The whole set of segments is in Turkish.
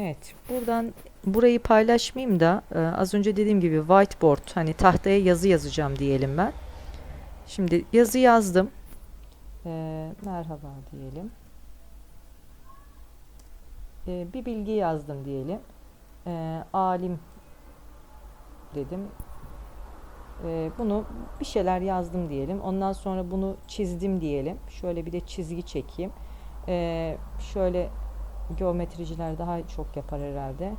Evet, buradan burayı paylaşmayayım da e, az önce dediğim gibi whiteboard hani tahtaya yazı yazacağım diyelim ben. Şimdi yazı yazdım. E, merhaba diyelim. E, bir bilgi yazdım diyelim. E, alim dedim. E, bunu bir şeyler yazdım diyelim. Ondan sonra bunu çizdim diyelim. Şöyle bir de çizgi çekeyim. E, şöyle geometriciler daha çok yapar herhalde.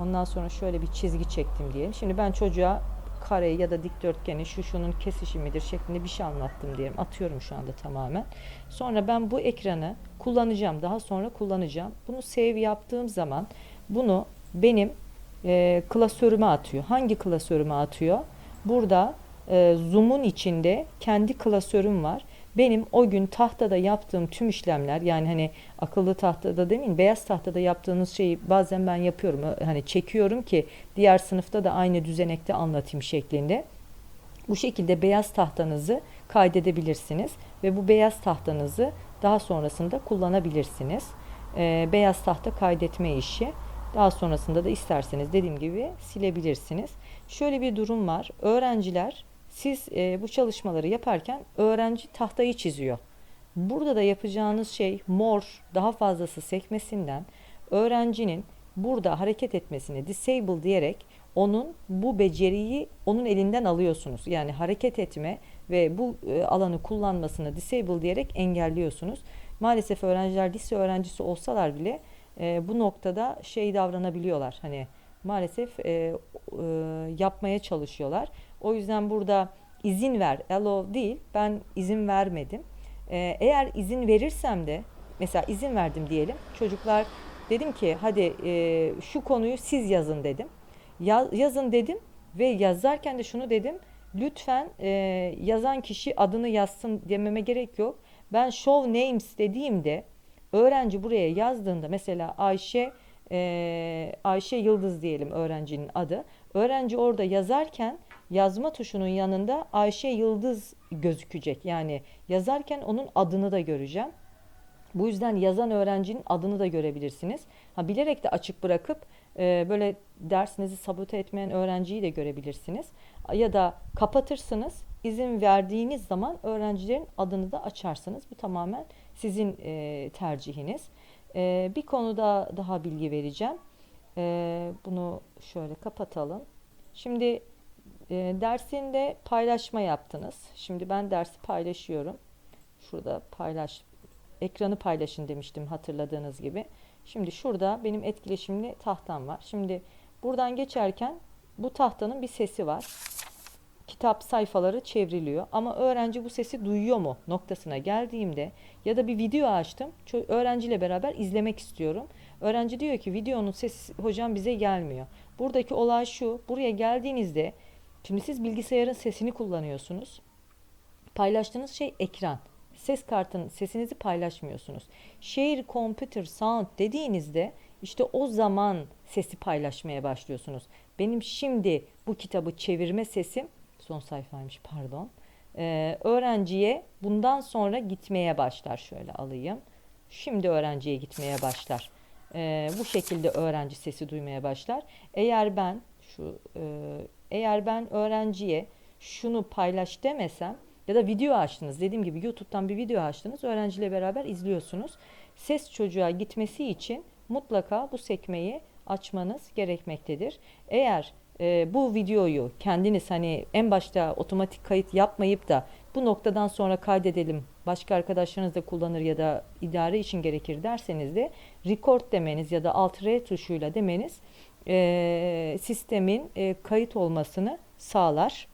Ondan sonra şöyle bir çizgi çektim diyelim. Şimdi ben çocuğa kareyi ya da dikdörtgeni şu şunun kesişimidir şeklinde bir şey anlattım diyelim. Atıyorum şu anda tamamen. Sonra ben bu ekranı kullanacağım. Daha sonra kullanacağım. Bunu save yaptığım zaman bunu benim e, klasörüme atıyor. Hangi klasörüme atıyor? Burada e, Zoom'un içinde kendi klasörüm var. Benim o gün tahtada yaptığım tüm işlemler yani hani akıllı tahtada demeyin beyaz tahtada yaptığınız şeyi bazen ben yapıyorum. Hani çekiyorum ki diğer sınıfta da aynı düzenekte anlatayım şeklinde. Bu şekilde beyaz tahtanızı kaydedebilirsiniz ve bu beyaz tahtanızı daha sonrasında kullanabilirsiniz. Ee, beyaz tahta kaydetme işi. Daha sonrasında da isterseniz dediğim gibi silebilirsiniz. Şöyle bir durum var. Öğrenciler siz e, bu çalışmaları yaparken öğrenci tahtayı çiziyor. Burada da yapacağınız şey mor daha fazlası sekmesinden öğrencinin burada hareket etmesini disable diyerek onun bu beceriyi onun elinden alıyorsunuz. Yani hareket etme ve bu e, alanı kullanmasını disable diyerek engelliyorsunuz. Maalesef öğrenciler lise öğrencisi olsalar bile e, bu noktada şey davranabiliyorlar. Hani maalesef e, e, yapmaya çalışıyorlar. O yüzden burada izin ver, allow değil. Ben izin vermedim. E, eğer izin verirsem de mesela izin verdim diyelim. Çocuklar dedim ki hadi e, şu konuyu siz yazın dedim. Ya- yazın dedim ve yazarken de şunu dedim. Lütfen e, yazan kişi adını yazsın dememe gerek yok. Ben show names dediğimde öğrenci buraya yazdığında mesela Ayşe e, Ayşe Yıldız diyelim öğrencinin adı. Öğrenci orada yazarken yazma tuşunun yanında Ayşe Yıldız gözükecek. Yani yazarken onun adını da göreceğim. Bu yüzden yazan öğrencinin adını da görebilirsiniz. Ha bilerek de açık bırakıp e, böyle dersinizi sabote etmeyen öğrenciyi de görebilirsiniz. Ya da kapatırsınız. izin verdiğiniz zaman öğrencilerin adını da açarsınız. Bu tamamen sizin e, tercihiniz. E, bir konuda daha bilgi vereceğim. E, bunu şöyle kapatalım. Şimdi e, dersinde paylaşma yaptınız. Şimdi ben dersi paylaşıyorum. Şurada paylaş ekranı paylaşın demiştim hatırladığınız gibi. Şimdi şurada benim etkileşimli tahtam var. Şimdi buradan geçerken bu tahtanın bir sesi var. Kitap sayfaları çevriliyor ama öğrenci bu sesi duyuyor mu noktasına geldiğimde ya da bir video açtım. Öğrenciyle beraber izlemek istiyorum. Öğrenci diyor ki videonun sesi hocam bize gelmiyor. Buradaki olay şu. Buraya geldiğinizde şimdi siz bilgisayarın sesini kullanıyorsunuz. Paylaştığınız şey ekran. Ses kartının sesinizi paylaşmıyorsunuz. Share computer sound dediğinizde işte o zaman sesi paylaşmaya başlıyorsunuz. Benim şimdi bu kitabı çevirme sesim son sayfaymış pardon. Ee, öğrenciye bundan sonra gitmeye başlar. Şöyle alayım. Şimdi öğrenciye gitmeye başlar. Ee, bu şekilde öğrenci sesi duymaya başlar. Eğer ben şu e, eğer ben öğrenciye şunu paylaş demesem ya da video açtınız. Dediğim gibi YouTube'dan bir video açtınız. Öğrenciyle beraber izliyorsunuz. Ses çocuğa gitmesi için mutlaka bu sekmeyi açmanız gerekmektedir. Eğer e, bu videoyu kendiniz hani en başta otomatik kayıt yapmayıp da bu noktadan sonra kaydedelim başka arkadaşlarınız da kullanır ya da idare için gerekir derseniz de record demeniz ya da alt R tuşuyla demeniz e, sistemin e, kayıt olmasını sağlar.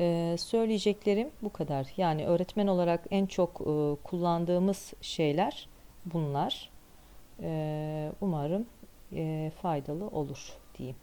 Ee, söyleyeceklerim bu kadar. Yani öğretmen olarak en çok e, kullandığımız şeyler bunlar. Umarım faydalı olur diyeyim.